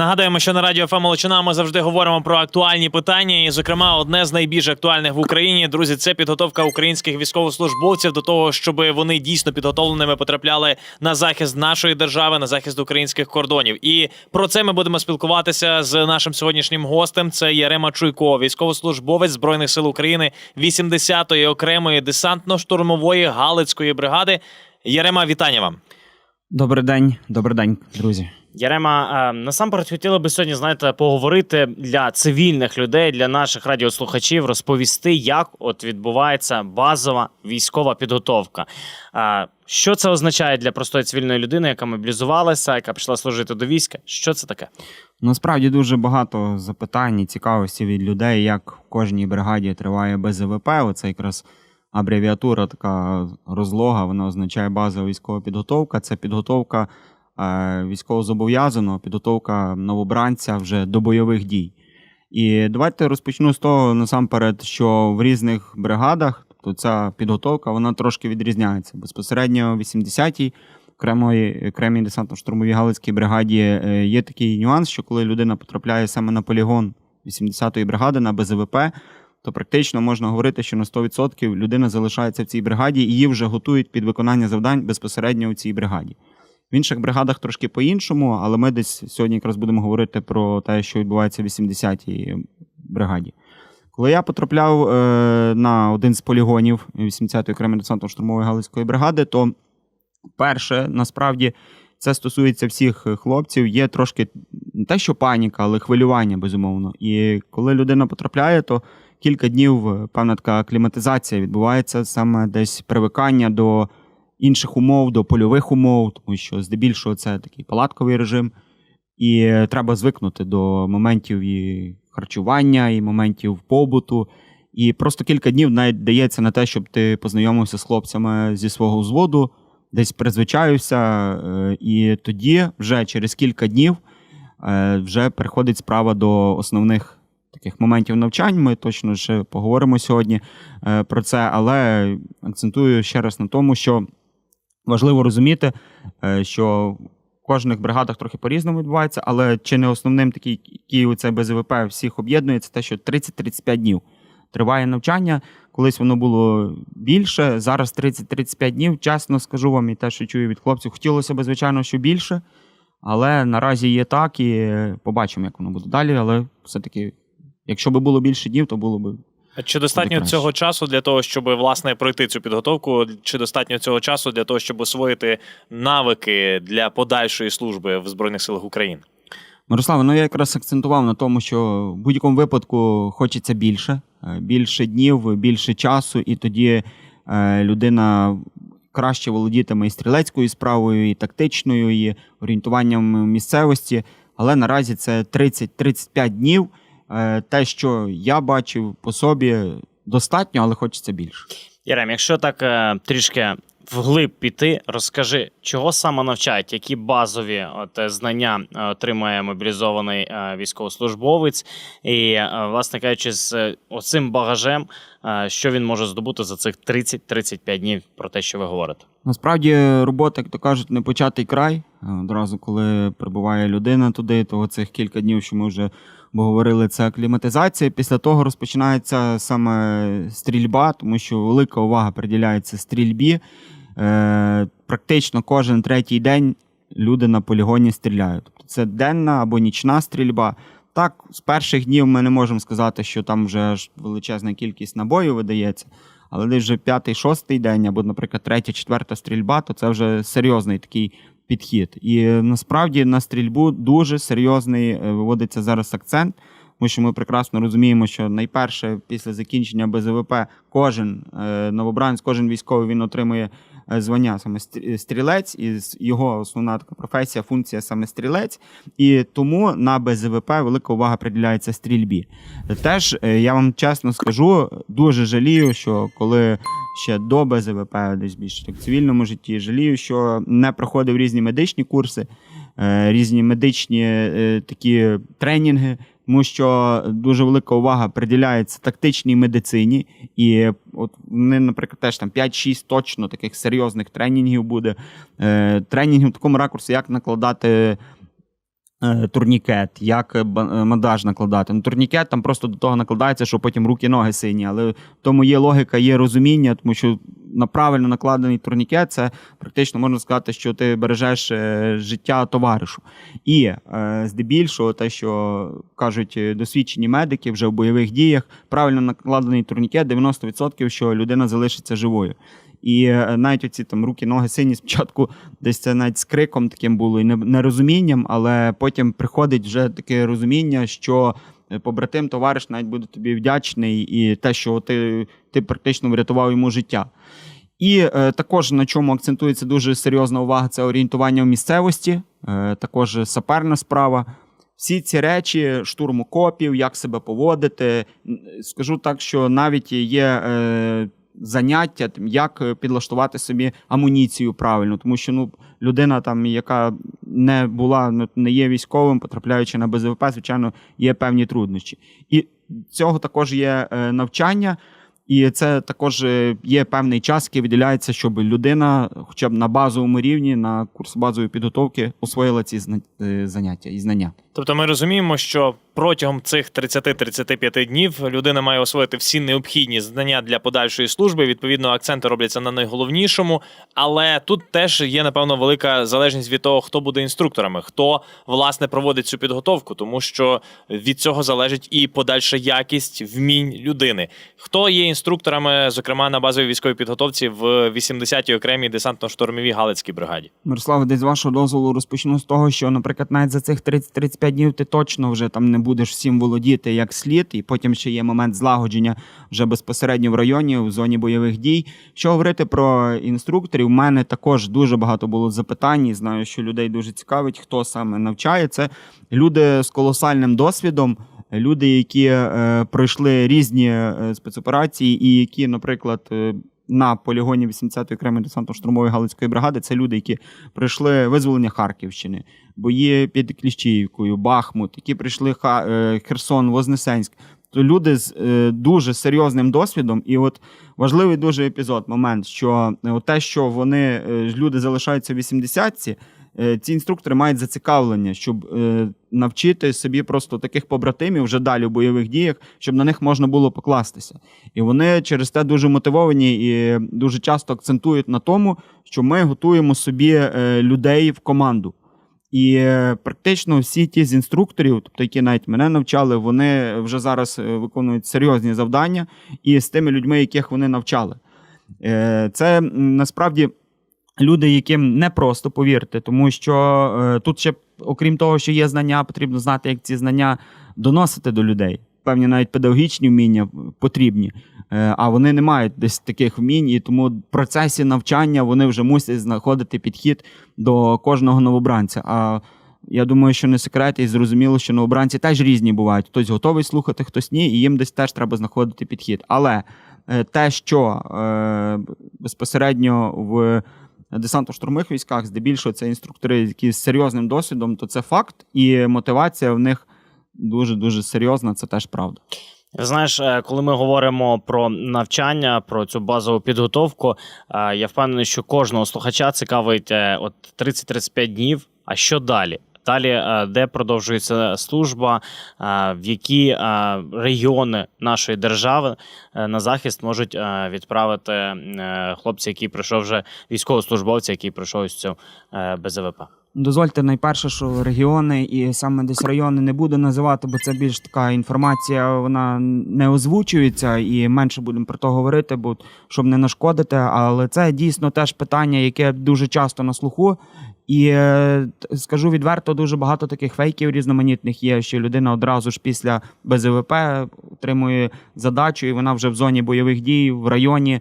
Нагадаємо, що на радіо ФМ Молочина ми завжди говоримо про актуальні питання. І, зокрема, одне з найбільш актуальних в Україні, друзі, це підготовка українських військовослужбовців до того, щоб вони дійсно підготовленими потрапляли на захист нашої держави, на захист українських кордонів. І про це ми будемо спілкуватися з нашим сьогоднішнім гостем. Це Ярема Чуйко, військовослужбовець збройних сил України 80-ї окремої десантно-штурмової галицької бригади. Ярема, вітання вам. Добрий день, добрий день, друзі. Ярема, е, насамперед хотіли би сьогодні, знаєте, поговорити для цивільних людей, для наших радіослухачів, розповісти, як от відбувається базова військова підготовка. Е, Що це означає для простої цивільної людини, яка мобілізувалася, яка пішла служити до війська? Що це таке? Насправді дуже багато запитань і цікавості від людей, як в кожній бригаді триває БЗВП. Оце якраз абревіатура, така розлога, вона означає базова військова підготовка. Це підготовка військовозобов'язаного, підготовка новобранця вже до бойових дій. І давайте розпочну з того насамперед, що в різних бригадах, тобто ця підготовка, вона трошки відрізняється. Безпосередньо в 80-й окремої окремій десантно-штурмовій галицькій бригаді е, є такий нюанс, що коли людина потрапляє саме на полігон 80-ї бригади на БЗВП, то практично можна говорити, що на 100% людина залишається в цій бригаді і її вже готують під виконання завдань безпосередньо у цій бригаді. В інших бригадах трошки по-іншому, але ми десь сьогодні якраз будемо говорити про те, що відбувається в 80-й бригаді. Коли я потрапляв е, на один з полігонів 80-ї окремої десантно-штурмової галицької бригади, то перше, насправді, це стосується всіх хлопців. Є трошки не те, що паніка, але хвилювання, безумовно. І коли людина потрапляє, то кілька днів певна така акліматизація відбувається саме десь привикання до інших умов, до польових умов, тому що здебільшого це такий палатковий режим, і е, треба звикнути до моментів і харчування, і моментів побуту. І просто кілька днів навіть дається на те, щоб ти познайомився з хлопцями зі свого взводу, десь призвичаюся, е, і тоді, вже через кілька днів, е, вже переходить справа до основних таких моментів навчань. Ми точно ще поговоримо сьогодні про це, але акцентую ще раз на тому, що важливо розуміти, е, що в кожних бригадах трохи по-різному відбувається, але чи не основним такий, у це БЗВП всіх об'єднує, це те, що 30-35 днів триває навчання. Колись воно було більше, зараз 30-35 днів. Чесно скажу вам і те, що чую від хлопців, хотілося б, звичайно, що більше. Але наразі є так, і побачимо, як воно буде далі. Але все-таки, якщо б було більше днів, то було б Чи достатньо цього часу для того, щоб власне пройти цю підготовку? Чи достатньо цього часу для того, щоб освоїти навики для подальшої служби в Збройних силах України? Мирославе, ну я якраз акцентував на тому, що в будь-якому випадку хочеться більше, е, більше днів, більше часу, і тоді е, людина краще володітиме і стрілецькою справою, і тактичною, і орієнтуванням місцевості. Але наразі це 30-35 днів. Е, Те, що я бачив по собі, достатньо, але хочеться більше. Ярем, якщо так е, трішки вглиб піти, розкажи, чого саме навчають, які базові от, е, знання отримує мобілізований військовослужбовець, і, власне кажучи, з оцим багажем, що він може здобути за цих 30-35 днів про те, що ви говорите. Насправді робота, як то кажуть, не початий край. Одразу, коли прибуває людина туди, то цих кілька днів, що ми вже говорили, це акліматизація. Після того розпочинається саме стрільба, тому що велика увага приділяється стрільбі. Е, практично кожен третій день люди на полігоні стріляють. Тобто це денна або нічна стрільба. Так, з перших днів ми не можемо сказати, що там вже аж величезна кількість набоїв видається. Але десь вже п'ятий, шостий день, або, наприклад, третя, четверта стрільба, то це вже серйозний такий підхід. І е, насправді на стрільбу дуже серйозний е, виводиться зараз акцент, тому що ми прекрасно розуміємо, що найперше після закінчення БЗВП кожен е, новобранець, кожен військовий він отримує звання саме стрі- стрілець, і його основна така професія, функція саме стрілець. І тому на БЗВП велика увага приділяється стрільбі. Теж е, я вам чесно скажу, дуже жалію, що коли ще до БЗВП, десь більше так в цивільному житті, жалію, що не проходив різні медичні курси, е, різні медичні е, такі тренінги. Тому що дуже велика увага приділяється тактичній медицині, і от вони, наприклад, теж там 5-6 точно таких серйозних тренінгів буде. Е, тренінгів в такому ракурсі, як накладати е, турнікет, як е, бандаж накладати. Ну, турнікет там просто до того накладається, що потім руки, ноги сині. Але в тому є логіка, є розуміння, тому що на правильно накладений турнікет це практично можна сказати, що ти бережеш е, життя товаришу. І е, здебільшого, те, що кажуть е, досвідчені медики вже в бойових діях, правильно накладений турнікет 90%, що людина залишиться живою. І навіть оці там руки, ноги сині спочатку десь це навіть з криком таким було і нерозумінням, але потім приходить вже таке розуміння, що побратим, товариш навіть буде тобі вдячний, і те, що ти, ти практично врятував йому життя. І е, також на чому акцентується дуже серйозна увага, це орієнтування в місцевості, е, також саперна справа. Всі ці речі, штурм окопів, як себе поводити. Скажу так, що навіть є е, заняття, як е, підлаштувати собі амуніцію правильно, тому що ну, людина, там, яка не була, ну, не є військовим, потрапляючи на БЗВП, звичайно, є певні труднощі. І цього також є е, навчання. І це також е, є певний час, який виділяється, щоб людина, хоча б на базовому рівні, на курс базової підготовки, освоїла ці заняття і знання. Тобто ми розуміємо, що протягом цих 30-35 днів людина має освоїти всі необхідні знання для подальшої служби. Відповідно, акценти робляться на найголовнішому. Але тут теж є напевно велика залежність від того, хто буде інструкторами, хто власне проводить цю підготовку, тому що від цього залежить і подальша якість вмінь людини. Хто є інструкторами, зокрема на базовій військовій підготовці в 80-й окремій десантно-штурмовій Галицькій бригаді? Мирослав, десь вашого дозволу розпочну з того, що, наприклад, навіть за цих 30-35 днів ти точно вже там не будеш всім володіти як слід, і потім ще є момент злагодження вже безпосередньо в районі, в зоні бойових дій. Що говорити про інструкторів? У мене також дуже багато було запитань. і Знаю, що людей дуже цікавить, хто саме навчає. Це люди з колосальним досвідом. Люди, які е, пройшли різні е, спецоперації, і які, наприклад, е, на полігоні 80-ї окремої десантно-штурмової галицької бригади, це люди, які пройшли визволення Харківщини, бої під Кліщіївкою, Бахмут, які прийшли Ха- е, Херсон, Вознесенськ. То люди з е, дуже серйозним досвідом, і от важливий дуже епізод, момент, що е, те, що вони люди залишаються в 80-ці, е, ці інструктори мають зацікавлення, щоб е, навчити собі просто таких побратимів вже далі в бойових діях, щоб на них можна було покластися. І вони через те дуже мотивовані і дуже часто акцентують на тому, що ми готуємо собі е, людей в команду. І е, практично всі ті з інструкторів, тобто які навіть мене навчали, вони вже зараз е, виконують серйозні завдання і з тими людьми, яких вони навчали. Е, Це насправді люди, яким не просто повірте, тому що е, тут ще, окрім того, що є знання, потрібно знати, як ці знання доносити до людей. Певні навіть педагогічні вміння потрібні, Е, а вони не мають десь таких вмінь, і тому в процесі навчання вони вже мусять знаходити підхід до кожного новобранця. А я думаю, що не секрет, і зрозуміло, що новобранці теж різні бувають. Хтось готовий слухати, хтось ні, і їм десь теж треба знаходити підхід. Але е, те, що безпосередньо в десантно-штурмових військах, здебільшого це інструктори, які з серйозним досвідом, то це факт, і мотивація в них дуже дуже серйозна, це теж правда. Знаєш, е, коли ми говоримо про навчання, про цю базову підготовку, е, я впевнений, що кожного слухача цікавить е, от 30-35 днів. А що далі? Далі, е, де продовжується служба, е, в які е, регіони нашої держави на захист можуть відправити хлопці, які пройшов вже військовослужбовці, які пройшов ось цю БЗВП. Дозвольте найперше, що регіони і саме десь райони не буду називати, бо це більш така інформація, вона не озвучується і менше будемо про то говорити, бо щоб не нашкодити. Але це дійсно теж питання, яке дуже часто на слуху. І е, скажу відверто, дуже багато таких фейків різноманітних є, що людина одразу ж після БЗВП отримує задачу, і вона вже в зоні бойових дій в районі.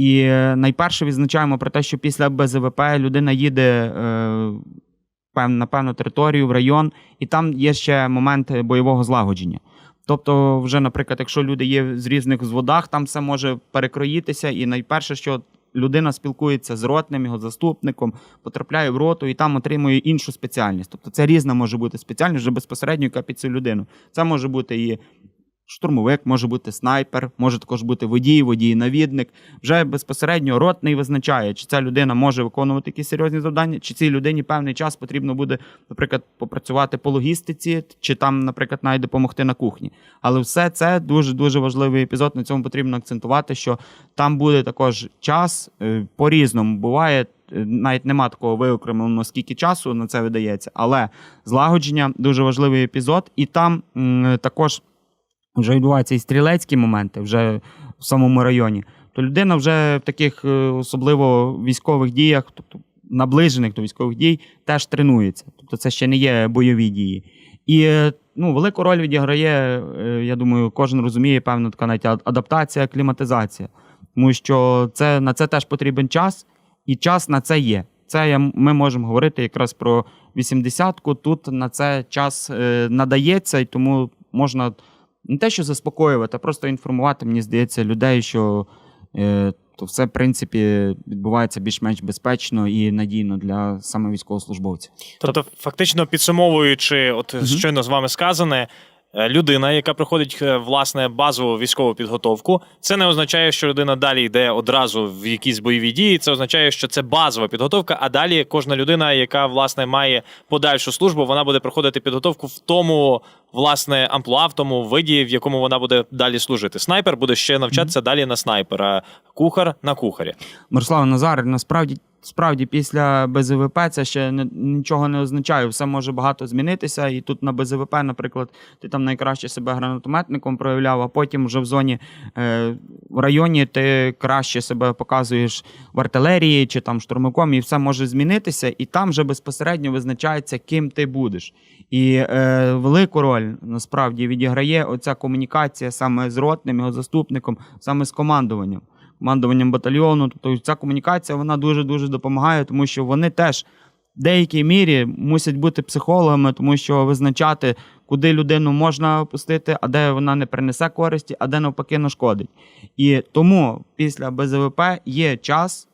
І е, найперше відзначаємо про те, що після БЗВП людина їде е, на певну територію, в район, і там є ще момент бойового злагодження. Тобто, вже, наприклад, якщо люди є з різних зводах, там все може перекроїтися, і найперше, що людина спілкується з ротним, його заступником, потрапляє в роту і там отримує іншу спеціальність. Тобто це різна може бути спеціальність вже безпосередньо, яка під цю людину. Це може бути і штурмовик, може бути снайпер, може також бути водій, водій-навідник. Вже безпосередньо ротний визначає, чи ця людина може виконувати якісь серйозні завдання, чи цій людині певний час потрібно буде, наприклад, попрацювати по логістиці, чи там, наприклад, навіть допомогти на кухні. Але все це дуже дуже важливий епізод. На цьому потрібно акцентувати, що там буде також час е, по-різному. Буває, е, навіть нема такого виокремлено, скільки часу на це видається, але злагодження дуже важливий епізод, і там м, також вже відбуваються і стрілецькі моменти вже в самому районі. То людина вже в таких е, особливо військових діях, тобто наближених до військових дій, теж тренується. Тобто це ще не є бойові дії. І е, ну, велику роль відіграє, е, я думаю, кожен розуміє, певно, така навіть адаптація, кліматизація. Тому що це, на це теж потрібен час, і час на це є. Це я, ми можемо говорити якраз про 80-ку. Тут на це час надається, і тому можна не те, що заспокоювати, а просто інформувати, мені здається, людей, що е, то все, в принципі, відбувається більш-менш безпечно і надійно для саме військовослужбовців. Тобто, фактично підсумовуючи, от щойно з вами сказане. Е, Людина, яка проходить е, власне базову військову підготовку, це не означає, що людина далі йде одразу в якісь бойові дії. Це означає, що це базова підготовка. А далі кожна людина, яка власне має подальшу службу, вона буде проходити підготовку в тому власне амплуа, в тому виді, в якому вона буде далі служити. Снайпер буде ще навчатися далі на снайпера, кухар на кухарі. Мирослав Назар, насправді. Справді, після БЗВП це ще не, нічого не означає. Все може багато змінитися. І тут на БЗВП, наприклад, ти там найкраще себе гранатометником проявляв, а потім вже в зоні е, в районі ти краще себе показуєш в артилерії чи там штурмаком, і все може змінитися, і там вже безпосередньо визначається, ким ти будеш. І е, велику роль насправді відіграє оця комунікація саме з ротним, його заступником, саме з командуванням командуванням батальйону. Тобто ця комунікація вона дуже дуже допомагає, тому що вони теж в деякій мірі мусять бути психологами, тому що визначати, куди людину можна опустити, а де вона не принесе користі, а де навпаки нашкодить. І тому після БЗВП є час.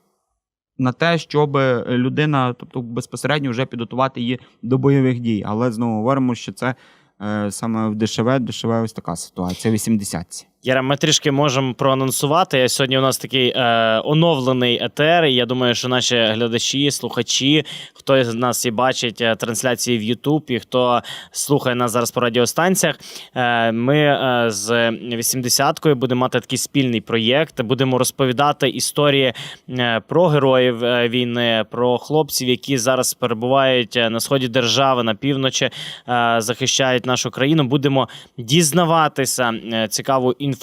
На те, щоб людина, тобто безпосередньо вже підготувати її до бойових дій. Але знову говоримо, що це е, саме в ДШВ, ДШВ ось така ситуація, 80-ці. Яра, ми трішки можемо проанонсувати. Сьогодні у нас такий е, оновлений етер. і Я думаю, що наші глядачі, слухачі, хто з нас і бачить е, трансляції в YouTube, і хто слухає нас зараз по радіостанціях. Е, ми е, з 80-кою будемо мати такий спільний проєкт. Будемо розповідати історії е, про героїв е, війни, про хлопців, які зараз перебувають на сході держави, на півночі, е, захищають нашу країну. Будемо дізнаватися цікаву інформацію,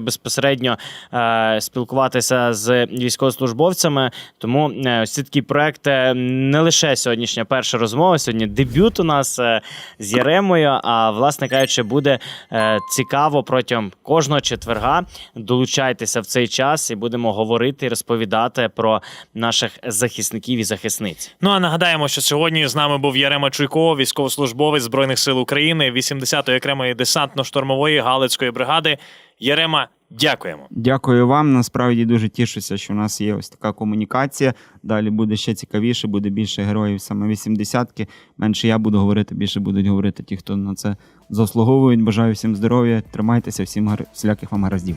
безпосередньо е, спілкуватися з військовослужбовцями. Тому е, ось цей такий проект е, не лише сьогоднішня перша розмова, сьогодні дебют у нас з Яремою. А власне кажучи, буде цікаво протягом кожного четверга. Долучайтеся в цей час і будемо говорити і розповідати про наших захисників і захисниць. Ну а нагадаємо, що сьогодні з нами був Ярема Чуйко, військовослужбовець збройних сил України, 80-ї окремої десантно-штурмової галицької бригади. Ярема, дякуємо. Дякую вам. Насправді дуже тішуся, що в нас є ось така комунікація. Далі буде ще цікавіше, буде більше героїв саме 80-ки. Менше я буду говорити, більше будуть говорити ті, хто на це заслуговують. Бажаю всім здоров'я, тримайтеся, всім гар... всіляких вам гараздів.